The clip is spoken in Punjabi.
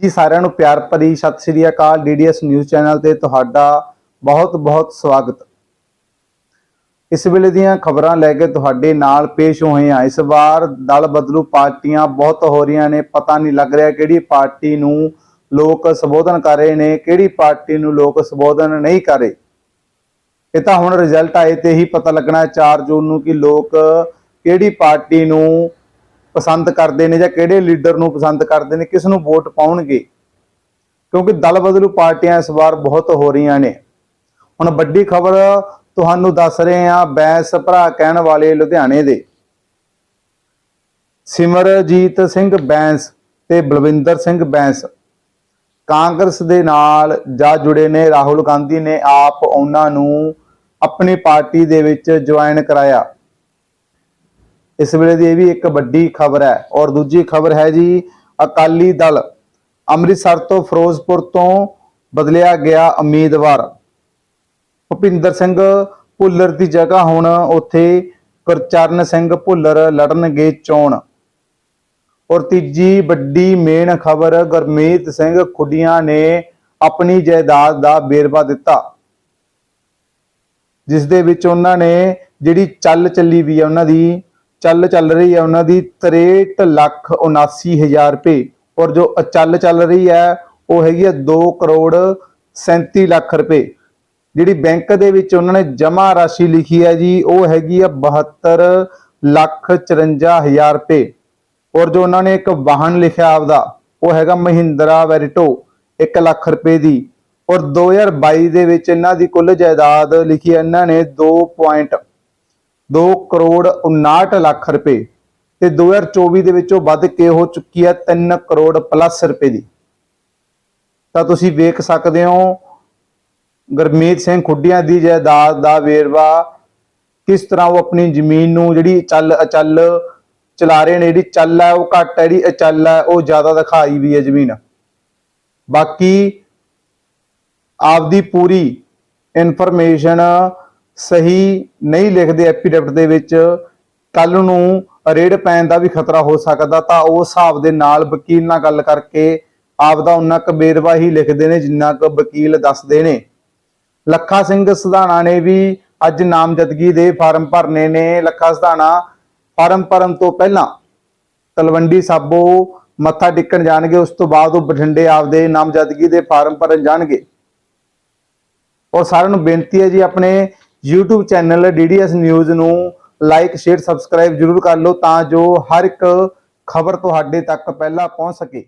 ਜੀ, ਸਾਰਿਆਂ ਨੂੰ ਪਿਆਰ ਭਰੀ Sat Sri Akal DDS news channel ਤੇ ਤੁਹਾਡਾ ਬਹੁਤ-ਬਹੁਤ ਸਵਾਗਤ। ਇਸ ਵੇਲੇ ਦੀਆਂ ਖਬਰਾਂ ਲੈ ਕੇ ਤੁਹਾਡੇ ਨਾਲ ਪੇਸ਼ ਹੋਏ ਹਾਂ। ਇਸ ਵਾਰ ਦਲ ਬਦਲੂ ਪਾਰਟੀਆਂ ਬਹੁਤ ਹੋ ਰਹੀਆਂ ਨੇ। ਪਤਾ ਨਹੀਂ ਲੱਗ ਰਿਹਾ ਕਿਹੜੀ ਪਾਰਟੀ ਨੂੰ ਲੋਕ ਸੰਬੋਧਨ ਕਰ ਰਹੇ ਨੇ, ਕਿਹੜੀ ਪਾਰਟੀ ਨੂੰ ਲੋਕ ਸੰਬੋਧਨ ਨਹੀਂ ਕਰ ਰਹੇ। ਇਹ ਤਾਂ ਹੁਣ ਰਿਜ਼ਲਟ ਆਏ ਤੇ ਹੀ ਪਤਾ ਲੱਗਣਾ ਹੈ 4 ਜੂਨ ਨੂੰ ਕਿ ਲੋਕ ਕਿਹੜੀ ਪਾਰਟੀ ਨੂੰ ਪਸੰਦ ਕਰਦੇ ਨੇ ਜਾਂ ਕਿਹੜੇ ਲੀਡਰ ਨੂੰ ਪਸੰਦ ਕਰਦੇ ਨੇ, ਕਿਸ ਨੂੰ ਵੋਟ ਪਾਉਣਗੇ? ਕਿਉਂਕਿ ਦਲ ਬਦਲੂ ਪਾਰਟੀਆਂ ਇਸ ਵਾਰ ਬਹੁਤ ਹੋ ਰਹੀਆਂ ਨੇ। ਹੁਣ ਵੱਡੀ ਖਬਰ ਤੁਹਾਨੂੰ ਦੱਸ ਰਹੇ ਹਾਂ ਬੈਂਸ ਭਰਾ ਕਹਿਣ ਵਾਲੇ ਲੁਧਿਆਣੇ ਦੇ। ਸਿਮਰਜੀਤ ਸਿੰਘ ਬੈਂਸ ਤੇ ਬਲਵਿੰਦਰ ਸਿੰਘ ਬੈਂਸ। ਕਾਂਗਰਸ ਦੇ ਨਾਲ ਜਾ ਜੁੜੇ ਨੇ, ਰਾਹੁਲ ਗਾਂਧੀ ਨੇ ਆਪ ਉਹਨਾਂ ਨੂੰ ਆਪਣੀ ਪਾਰਟੀ ਦੇ ਵਿੱਚ ਜੁਆਇਨ ਕਰਾਇਆ। ਇਸ ਵੇਲੇ ਦੀ ਇਹ ਵੀ ਇੱਕ ਵੱਡੀ ਖਬਰ ਹੈ ਔਰ ਦੂਜੀ ਖਬਰ ਹੈ ਜੀ, ਅਕਾਲੀ ਦਲ ਅੰਮ੍ਰਿਤਸਰ ਤੋਂ ਫਿਰੋਜ਼ਪੁਰ ਤੋਂ ਬਦਲਿਆ ਗਿਆ ਉਮੀਦਵਾਰ। ਭੁਪਿੰਦਰ ਸਿੰਘ ਭੁੱਲਰ ਦੀ ਜਗ੍ਹਾ ਹੁਣ ਉੱਥੇ ਗੁਰਚਰਨ ਸਿੰਘ ਭੁੱਲਰ ਲੜਨਗੇ ਚੋਣ। ਔਰ ਤੀਜੀ ਵੱਡੀ ਮੇਨ ਖਬਰ, ਗੁਰਮੀਤ ਸਿੰਘ ਖੁੱਡੀਆਂ ਨੇ ਆਪਣੀ ਜਾਇਦਾਦ ਦਾ ਵੇਰਵਾ ਦਿੱਤਾ। ਜਿਸ ਦੇ ਵਿੱਚ ਉਹਨਾਂ ਨੇ ਜਿਹੜੀ ਚੱਲ ਚੱਲੀ ਵੀ ਹੈ, ਉਹਨਾਂ ਦੀ ਚੱਲ ਚੱਲ ਰਹੀ ਹੈ ਉਹਨਾਂ ਦੀ 63 ਲੱਖ 79 ਹਜ਼ਾਰ ਰੁਪਏ। ਔਰ ਜੋ ਚੱਲ ਚੱਲ ਰਹੀ ਹੈ, ਉਹ ਹੈਗੀ ਹੈ 2 ਕਰੋੜ 37 ਲੱਖ ਰੁਪਏ। ਜਿਹੜੀ ਬੈਂਕ ਦੇ ਵਿੱਚ ਉਹਨਾਂ ਨੇ ਜਮ੍ਹਾਂ ਰਾਸ਼ੀ ਲਿਖੀ ਹੈ ਜੀ, ਉਹ ਹੈਗੀ ਹੈ 72 ਲੱਖ 54 ਹਜ਼ਾਰ ਰੁਪਏ। ਔਰ ਜੋ ਉਹਨਾਂ ਨੇ ਇੱਕ ਵਾਹਨ ਲਿਖਿਆ ਆਪਦਾ, ਉਹ ਹੈਗਾ ਮਹਿੰਦਰਾ ਵੈਰੀਟੋ 1 ਲੱਖ ਰੁਪਏ ਦੀ। ਔਰ 2022 ਦੇ ਵਿੱਚ ਇਹਨਾਂ ਦੀ ਕੁੱਲ ਜਾਇਦਾਦ ਲਿਖੀ ਹੈ, ਇਹਨਾਂ ਨੇ 2.2 ਕਰੋੜ 59 ਲੱਖ ਰੁਪਏ ਤੇ 2024 ਦੇ ਵਿੱਚ ਉਹ ਵੱਧ ਕੇ ਹੋ ਚੁੱਕੀ ਹੈ 3 ਕਰੋੜ ਪਲੱਸ ਰੁਪਏ ਦੀ। ਤਾਂ ਤੁਸੀਂ ਵੇਖ ਸਕਦੇ ਹੋ, ਗੁਰਮੀਤ ਸਿੰਘ ਖੁੱਡੀਆਂ ਦੀ ਜਾਇਦਾਦ ਦਾ ਵੇਰਵਾ ਕਿਸ ਤਰ੍ਹਾਂ ਉਹ ਆਪਣੀ ਜ਼ਮੀਨ ਨੂੰ ਜਿਹੜੀ ਚੱਲ ਅਚੱਲ ਚਲਾ ਰਹੇ ਨੇ, ਜਿਹੜੀ ਚੱਲ ਹੈ, ਉਹ ਘੱਟ ਹੈ, ਜਿਹੜੀ ਅਚੱਲ ਹੈ, ਉਹ ਜ਼ਿਆਦਾ ਦਿਖਾਈ ਵੀ ਹੈ ਜ਼ਮੀਨ। ਬਾਕੀ ਆਪਦੀ ਪੂਰੀ ਇਨਫੋਰਮੇਸ਼ਨ ਸਹੀ ਨਹੀਂ ਲਿਖਦੇ ਐਫੀਡੈਵਿਟ ਦੇ ਵਿੱਚ ਕੱਲ ਨੂੰ ਰੇਡ ਪੈਣ ਦਾ ਵੀ ਖਤਰਾ ਹੋ ਸਕਦਾ ਤਾਂ ਉਸ ਹਿਸਾਬ ਦੇ ਨਾਲ ਵਕੀਲ ਨਾਲ ਗੱਲ ਕਰਕੇ ਆਪਦਾ ਉਹਨਾਂ ਕੁ ਵੇਰਵਾ ਹੀ ਲਿਖਦੇ ਨੇ, ਜਿੰਨਾ ਕੁ ਵਕੀਲ ਦੱਸਦੇ ਨੇ। ਲੱਖਾ ਸਿੰਘ ਸਧਾਣਾ ਨੇ ਵੀ ਅੱਜ ਨਾਮਜ਼ਦਗੀ ਦੇ ਫਾਰਮ ਭਰਨੇ ਨੇ। ਲੱਖਾ ਸਧਾਣਾ, ਫਾਰਮ ਭਰਨ ਤੋਂ ਪਹਿਲਾਂ ਤਲਵੰਡੀ ਸਾਬੋ ਮੱਥਾ ਟੇਕਣ ਜਾਣਗੇ, ਉਸ ਤੋਂ ਬਾਅਦ ਉਹ ਬਠਿੰਡੇ ਆਪਦੇ ਨਾਮਜ਼ਦਗੀ ਦੇ ਫਾਰਮ ਭਰਨ ਜਾਣਗੇ। ਔਰ ਸਾਰਿਆਂ ਨੂੰ ਬੇਨਤੀ ਹੈ ਜੀ, ਆਪਣੇ YouTube ਚੈਨਲ DDS ਨਿਊਜ਼ ਨੂੰ ਲਾਈਕ ਸ਼ੇਅਰ ਸਬਸਕ੍ਰਾਈਬ ਜਰੂਰ ਕਰ ਲਓ ਤਾਂ ਜੋ ਹਰ ਇੱਕ ਖਬਰ ਤੁਹਾਡੇ ਤੱਕ ਪਹਿਲਾਂ ਪਹੁੰਚ ਸਕੇ।